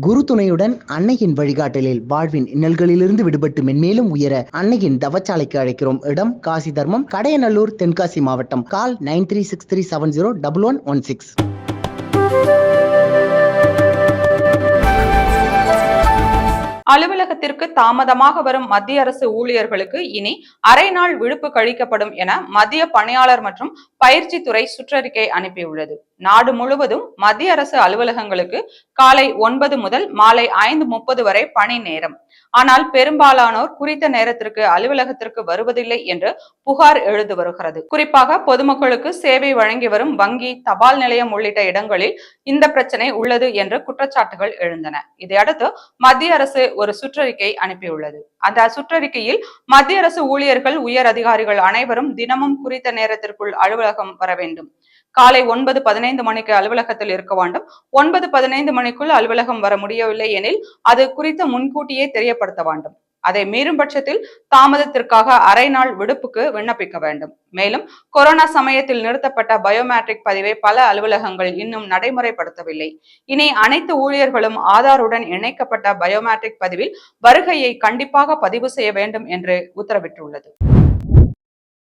குரு துணையுடன் அன்னையின் வழிகாட்டலில் வாழ்வின் இன்னல்களிலிருந்து விடுபட்டு மென்மேலும் உயர அன்னையின் தவச்சாலைக்கு அழைக்கிறோம். இடம் காசி தர்மம் கடையநல்லூர் தென்காசி மாவட்டம். Call nine three six three seven zero double one one six. அலுவலகத்திற்கு தாமதமாக வரும் மத்திய அரசு ஊழியர்களுக்கு இனி அரை நாள் விடுப்பு கழிக்கப்படும் என மத்திய பணியாளர் மற்றும் பயிற்சித்துறை சுற்றறிக்கை அனுப்பியுள்ளது. நாடு முழுவதும் மத்திய அரசு அலுவலகங்களுக்கு காலை ஒன்பது முதல் மாலை ஐந்து முப்பது வரை பணி நேரம். ஆனால் பெரும்பாலானோர் குறித்த நேரத்திற்கு அலுவலகத்திற்கு வருவதில்லை என்று புகார் எழுது வருகிறது. குறிப்பாக பொதுமக்களுக்கு சேவை வழங்கி வரும் வங்கி தபால் நிலையம் உள்ளிட்ட இடங்களில் இந்த பிரச்சனை உள்ளது என்று குற்றச்சாட்டுகள் எழுந்தன. இதையடுத்து மத்திய அரசு ஒரு சுற்றறிக்கை அனுப்பியுள்ளது. அந்த சுற்றறிக்கையில் மத்திய அரசு ஊழியர்கள் உயர் அதிகாரிகள் அனைவரும் தினமும் குறித்த நேரத்திற்குள் அலுவலகம் வர வேண்டும். காலை ஒன்பது பதினைந்து மணிக்கு அலுவலகத்தில் இருக்க வேண்டும். ஒன்பது பதினைந்து மணிக்குள் அலுவலகம் வர முடியவில்லை எனில் அது குறித்த முன்கூட்டியே தெரியப்படுத்த வேண்டும். அதை மீறும் பட்சத்தில் தாமதத்திற்காக அரை நாள் விடுப்புக்கு விண்ணப்பிக்க வேண்டும். மேலும் கொரோனா சமயத்தில் நிறுத்தப்பட்ட பயோமெட்ரிக் பதிவை பல அலுவலகங்கள் இன்னும் நடைமுறைப்படுத்தவில்லை. இனி அனைத்து ஊழியர்களும் ஆதாருடன் இணைக்கப்பட்ட பயோமெட்ரிக் பதிவில் வருகையை கண்டிப்பாக பதிவு செய்ய வேண்டும் என்று உத்தரவிட்டுள்ளது.